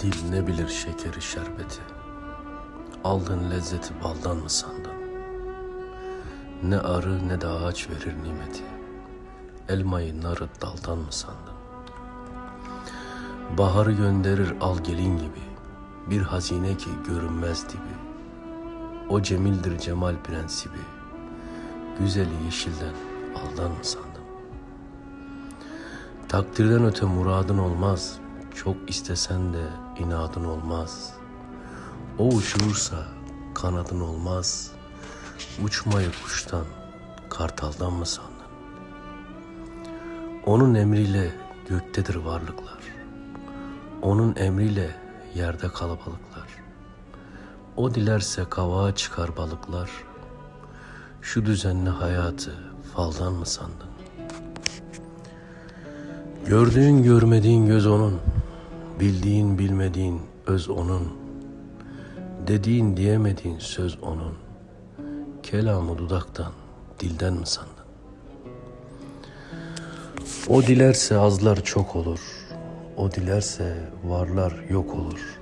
Dil ne bilir şekeri şerbeti. Aldığın lezzeti baldan mı sandın? Ne arı ne de ağaç verir nimeti. Elmayı narı daldan mı sandın? Baharı gönderir al gelin gibi. Bir hazine ki görünmez dibi. O cemildir cemal prensibi. Güzeli yeşilden aldan mı sandın? Takdirden öte muradın olmaz. Çok istesen de inadın olmaz. O uçurursa kanadın olmaz. Uçmayı kuştan, kartaldan mı sandın? Onun emriyle göktedir varlıklar. Onun emriyle yerde kalabalıklar. O dilerse kavağa çıkar balıklar. Şu düzenli hayatı faldan mı sandın? Gördüğün görmediğin göz onun, bildiğin bilmediğin öz onun, dediğin diyemediğin söz onun, kelamı dudaktan, dilden mi sandın? O dilerse azlar çok olur, o dilerse varlar yok olur,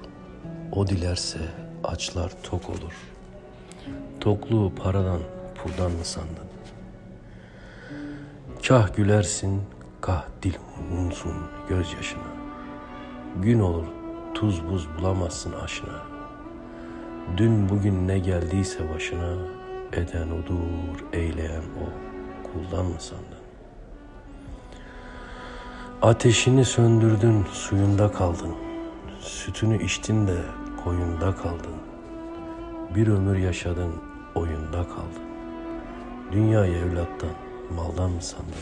o dilerse açlar tok olur. Tokluğu paradan, puldan mı sandın? Kah gülersin, kah dil hunsun gözyaşına. Gün olur tuz buz bulamazsın aşına. Dün bugün ne geldiyse başına, eden odur, eyleyen o. Kuldan mı sandın? Ateşini söndürdün, suyunda kaldın. Sütünü içtin de koyunda kaldın. Bir ömür yaşadın, oyunda kaldın. Dünyayı evlattan, maldan mı sandın?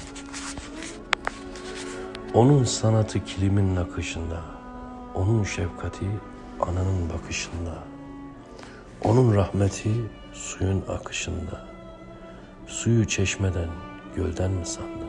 Onun sanatı kilimin nakışında, onun şefkati ananın bakışında, onun rahmeti suyun akışında, suyu çeşmeden, gölden mi sandın?